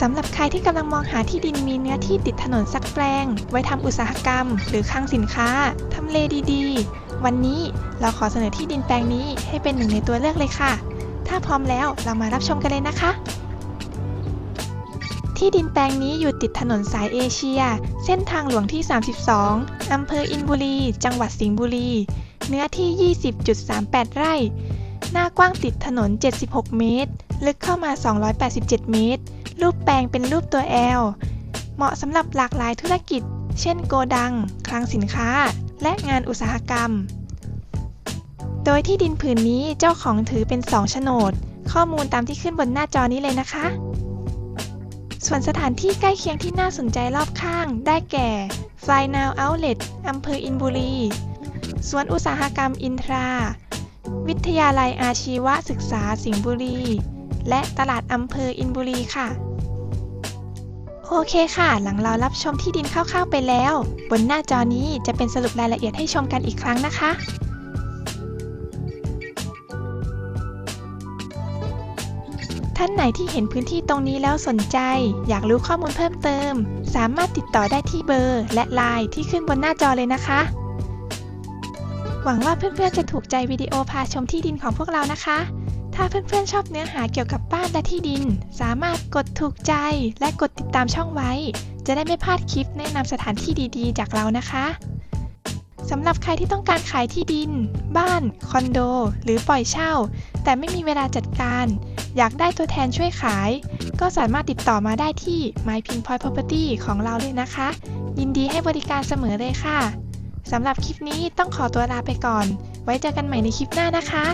สำหรับใครที่กำลังมองหาที่ดินมีเนื้อที่ติดถนนสักแปลง ไว้ทำอุตสาหกรรม หรือคลังสินค้าทำเลดีๆ วันนี้เราขอเสนอที่ดินแปลงนี้ให้เป็นหนึ่งในตัวเลือกเลยค่ะ ถ้าพร้อมแล้วเรามารับชมกันเลยนะคะ ที่ดินแปลงนี้อยู่ติดถนนสายเอเชีย เส้นทางหลวงที่ 32 อำเภออินบุรี จังหวัดสิงห์บุรี เนื้อที่ 20.38 ไร่ หน้ากว้างติดถนน 76 เมตร ลึกเข้ามา 287 เมตร รูปแปลงเป็นรูปตัว L เหมาะสำหรับหลากหลายธุรกิจ เช่นโกดัง คลังสินค้า และงานอุตสาหกรรม โดยที่ดินผืนนี้เจ้าของถือเป็น2โฉนด ข้อมูลตามที่ขึ้นบนหน้าจอนี้เลยนะคะ ส่วนสถานที่ใกล้เคียงที่น่าสนใจรอบข้าง ได้แก่ Fly Now Outlet อำเภออินบุรี สวนอุตสาหกรรมอินทรา วิทยาลัยอาชีวศึกษาสิงห์บุรี และตลาดอำเภออินบุรีค่ะ โอเคค่ะ หลังเรารับชมที่ดินคร่าวๆไปแล้ว บนหน้าจอนี้จะเป็นสรุปรายละเอียดให้ชมกันอีกครั้งนะคะ ท่านไหนที่เห็นพื้นที่ตรงนี้แล้วสนใจ อยากรู้ข้อมูลเพิ่มเติม สามารถติดต่อได้ที่เบอร์ และไลน์ที่ขึ้นบนหน้าจอเลยนะคะ หวังว่าเพื่อนๆจะถูกใจวิดีโอพาชมที่ดินของพวกเรานะคะ ถ้าเพื่อนๆชอบเนื้อหาเกี่ยวกับบ้านและที่ดิน สามารถกดถูกใจและกดติดตามช่องไว้ จะได้ไม่พลาดคลิปแนะนำสถานที่ดีๆ จากเรานะคะสำหรับใครที่ต้องการขายที่ดิน บ้าน คอนโด หรือปล่อยเช่า แต่ไม่มีเวลาจัดการ อยากได้ตัวแทนช่วยขาย ก็สามารถติดต่อมาได้ที่ My Pin Point Property ของเราเลยนะคะ ยินดีให้บริการเสมอเลยค่ะสำหรับคลิปนี้ต้องขอตัวลาไปก่อน ไว้เจอกันใหม่ในคลิปหน้านะคะ